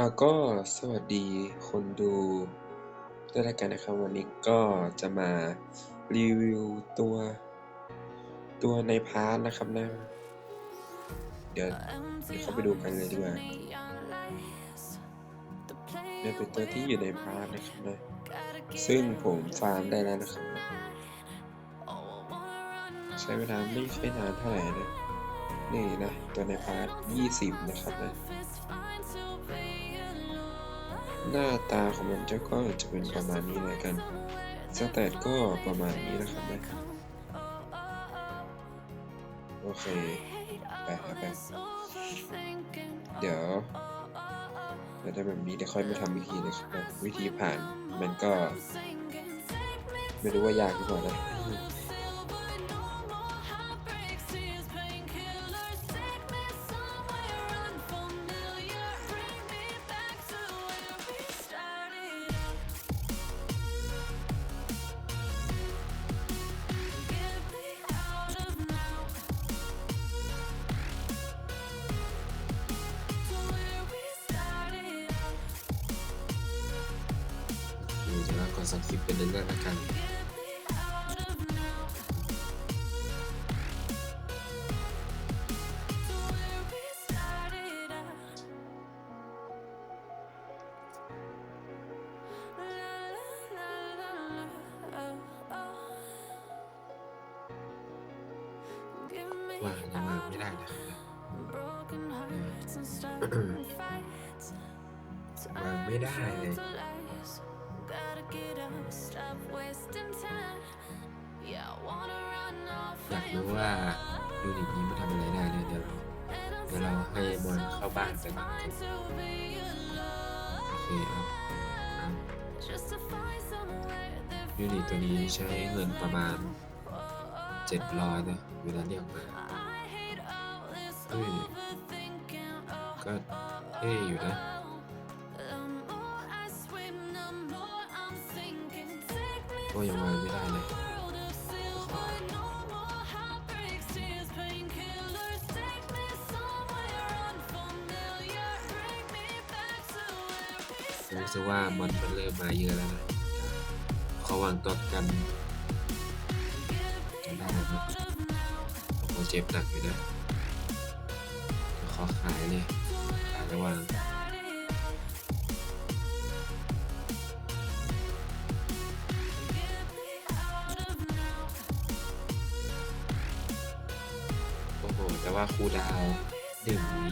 อ่าก็สวัสดีคนดูด้วยแล้วกันนะครับ วันนี้ก็จะมารีวิวตัวตัวในพาร์ทนะครับนะ เดี๋ยวเดี๋ยวเข้าไปดูกันเลยดีกว่าเนี่ยเป็นตัวที่อยู่ในพาร์ทนะครับนะ ซึ่งผมฟาร์มได้แล้วนะครับ ใช้เวลาไม่ค่อยนานเท่าไหร่นะ นี่นะ ตัวในพาร์ท20 นะครับนะ หน้าตาของมันจะก็จะเป็นประมาณนี้เลยกันสแตทก็ประมาณนี้นะครับนะโอเคไปครับไปเดี๋ยวเดี๋ยวได้แบบนี้เดี๋ยวค่อยมาทำวิธีนะครับวิธีผ่านมันก็ ไม่รู้ว่ายากหรือเปล่านะ สคริปต์เป็นเรื่องๆแล้วกันวางยังวางไม่ได้นะครับวางไม่ได้เลย อยากรู้ว่ายูนิตนี้มันทำอะไรได้เนี่ยเดี๋ยวเดี๋ยวเราให้มอนเข้าบ้านไปก่อนโอเคครับยูนิตตัวนี้ใช้เงินประมาณ 700นะเวลาเรียกมาเฮ้ยก็เท่อยู่นะ ก็ยังวาไม่ได้เลยรู้สึกว่ามันมันเริ่มมาเยอะแล้วนะขอวางตัวกันจะได้ไหมโอ้เจ็บหนักอยู่นะขอขายเลยขายระหว่าง ว่าครูดาวหนึ่งวิ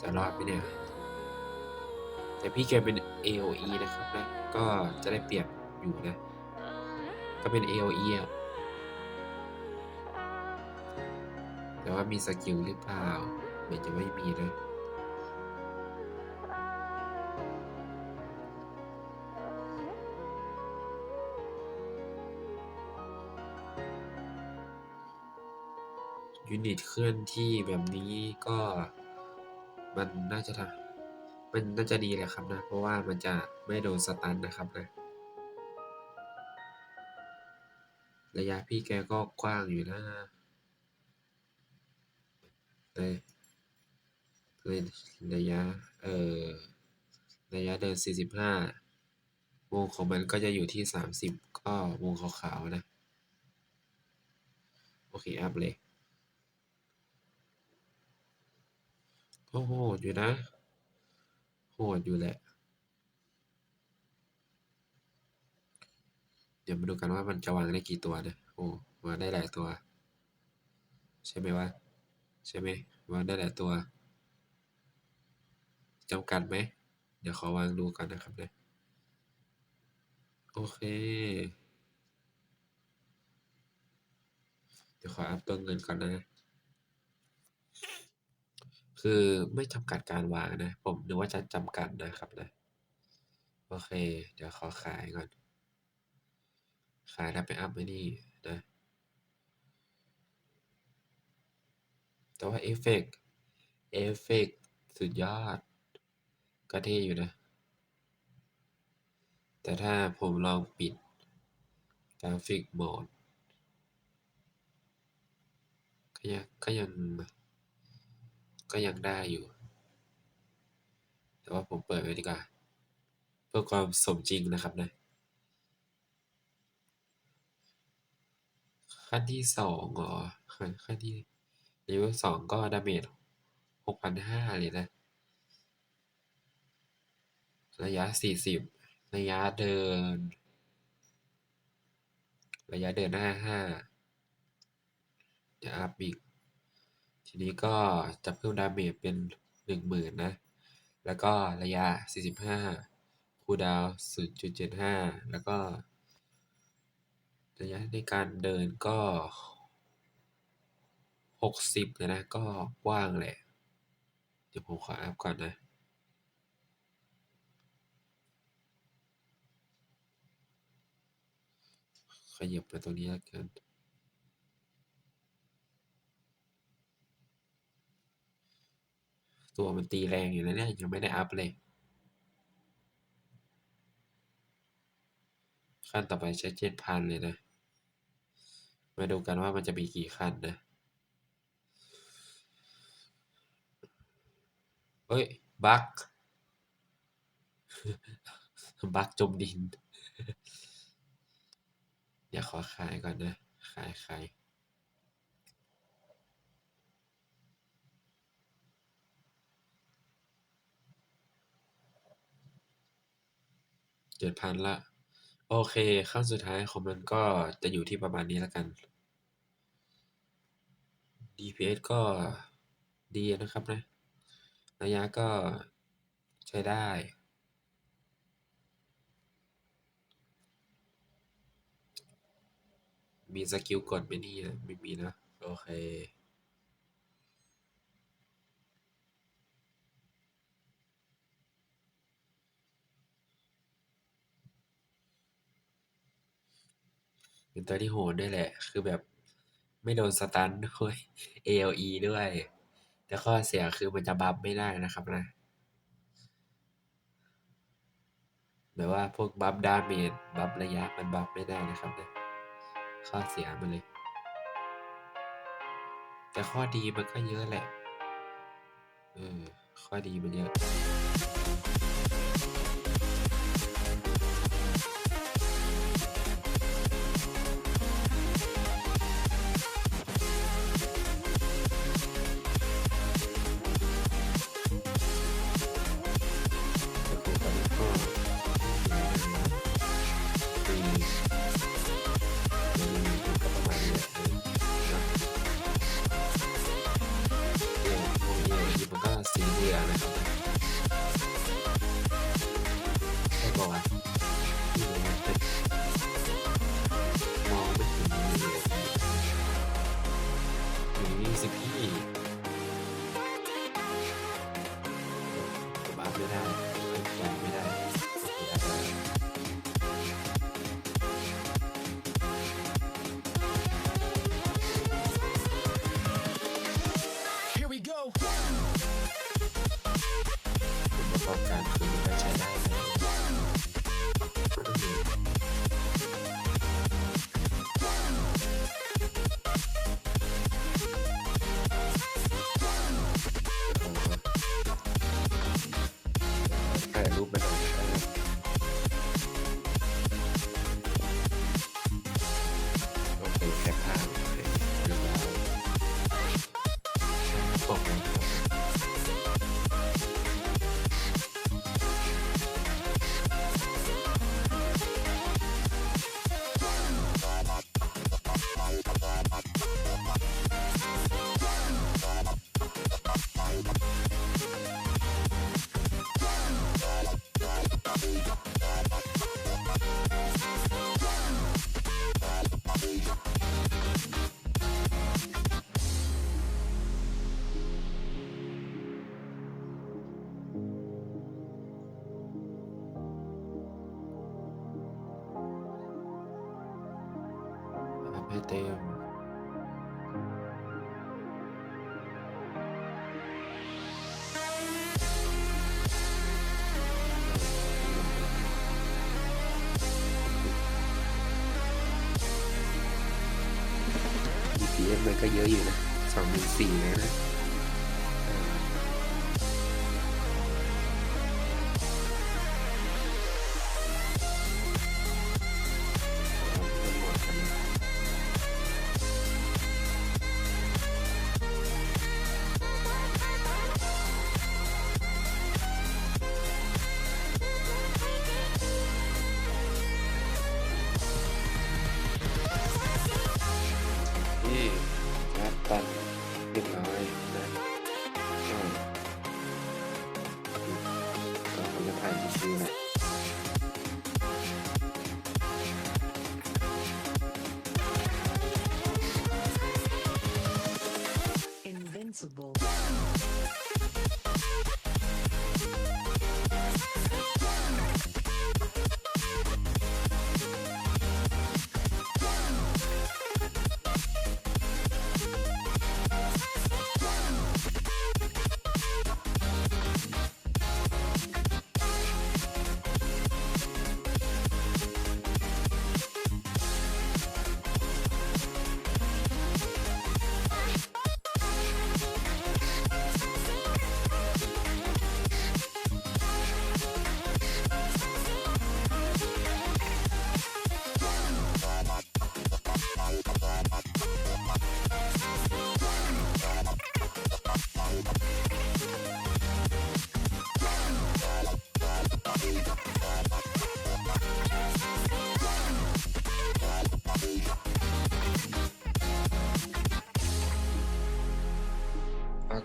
จะรอดไปเนี่ย แต่พี่แกเป็น AOE นะครับนะ ก็จะได้เปรียบอยู่นะ ก็เป็น AOE อะแต่ว่ามีสกิลหรือเปล่าเหมือนจะไม่มีนะ ยูนิตเคลื่อนที่แบบนี้ก็มันน่าจะทำมันน่าจะดีแหละครับนะ เพราะว่ามันจะไม่โดนสตันนะครับนะ ระยะพี่แกก็กว้างอยู่นะเลยเลยระยะ เอ่อ ระยะเดิน 45 วงของมันก็จะอยู่ที่ 30 ก็วงขาวๆนะ โอเค อัพเลย ก็โหดอยู่นะ โหดอยู่แหละ เดี๋ยวมาดูกันว่ามันจะวางได้กี่ตัวนะโอ้วางได้หลายตัว ใช่ไหมวะใช่ไหมวางได้หลายตัวจำกัดไหม เดี๋ยวขอวางดูก่อนนะครับนะโอเค เดี๋ยวขออัพตัวเงินก่อนนะ คือไม่จำกัดการวางนะ ผมนึกว่าจะจำกัดนะครับนะ โอเค เดี๋ยวขอขายก่อน ขายแล้วไปอัพไว้นี่นะ แต่ว่าเอฟเฟกต์เอฟเฟกต์สุดยอด ก็เท่อยู่นะ แต่ถ้าผมลองปิดกราฟิกโหมดก็ยังก็ยัง ก็ยังได้อยู่ แต่ว่าผมเปิดไว้ดีกว่า เพื่อความสมจริงนะครับนะ ขั้นที่สองเหรอขั้นที่เลเวลสองก็ดาเมจหกพันห้าเลยนะ ระยะสี่สิบระยะเดิน ระยะเดินห้าห้าเดี๋ยวอัพอีก นี้ก็จะเพิ่มดาเมจเป็นหนึ่งหมื่นนะ แล้วก็ระยะสี่สิบห้าคูดาวน์ศูนย์จุดเจ็ดห้าแล้วก็ ระยะในการเดินก็หกสิบเลยนะ ก็กว้างแหละ เดี๋ยวผมขออัพก่อนนะขยับมาตรงนี้แล้วกัน ตัวมันตีแรงอยู่นะเนี่ยยังไม่ได้อัพเลย ขั้นต่อไปใช้เจ็ดพันเลยนะ มาดูกันว่ามันจะมีกี่ขั้นนะ เฮ้ย บั๊กบั๊กจมดิน เดี๋ยวขอขายก่อนนะ ขายขาย เจ็ดพันละ โอเคขั้นสุดท้ายของมันก็จะอยู่ที่ประมาณนี้แล้วกัน DPS ก็ดีนะครับนะ ระยะก็ใช้ได้มีสกิลกดไหมเนี่ยไม่มีนะ โอเค เป็นตัวที่โหดด้วยแหละ คือแบบไม่โดนสตันด้วย ALE ด้วย แต่ข้อเสียคือมันจะบัฟไม่ได้นะครับนะ แบบว่าพวกบัฟดาเมจบัฟระยะมันบัฟไม่ได้นะครับนะข้อเสียมันเลย แต่ข้อดีมันก็เยอะแหละเออข้อดีมันเยอะ ให้เต็ม DPS มันก็เยอะอยู่นะสองหมื่นสี่เลยนะ sensible.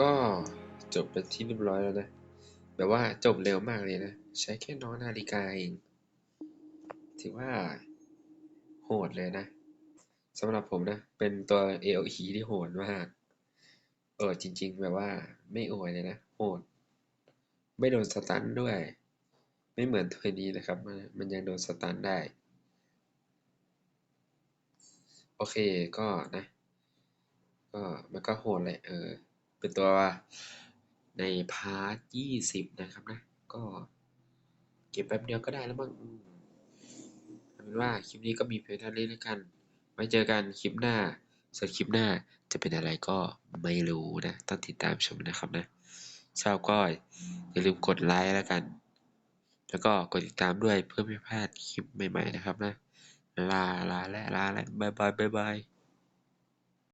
ก็จบเป็นที่เรียบร้อยแล้วนะ แบบว่าจบเร็วมากเลยนะ ใช้แค่น้องนาฬิกาเอง ถือว่า โหดเลยนะสำหรับผมนะ เป็นตัว AOE ที่โหดมาก เออจริง ๆ แบบว่า ไม่อวยเลยนะ โหด ไม่โดนสตันด้วย ไม่เหมือนตัวนี้นะครับ มันมันยังโดนสตันได้ โอเคก็นะ ก็มันก็โหดแหละเออ เป็นตัวในพาร์ทยี่สิบนะครับนะ ก็เก็บแป๊บเดียวก็ได้แล้วมั้งอืมเอาเป็นว่าคลิปนี้ก็มีเพียงเท่านี้แล้วกัน ไว้เจอกันคลิปหน้าส่วนคลิปหน้าจะเป็นอะไรก็ไม่รู้นะต้องติดตามชมนะครับนะชอบก็อย่าลืมกดไลค์แล้วกัน แล้วก็กดติดตามด้วยเพื่อไม่พลาดคลิปใหม่ ๆ นะครับนะ ลาลาและลาและบายบายบายบาย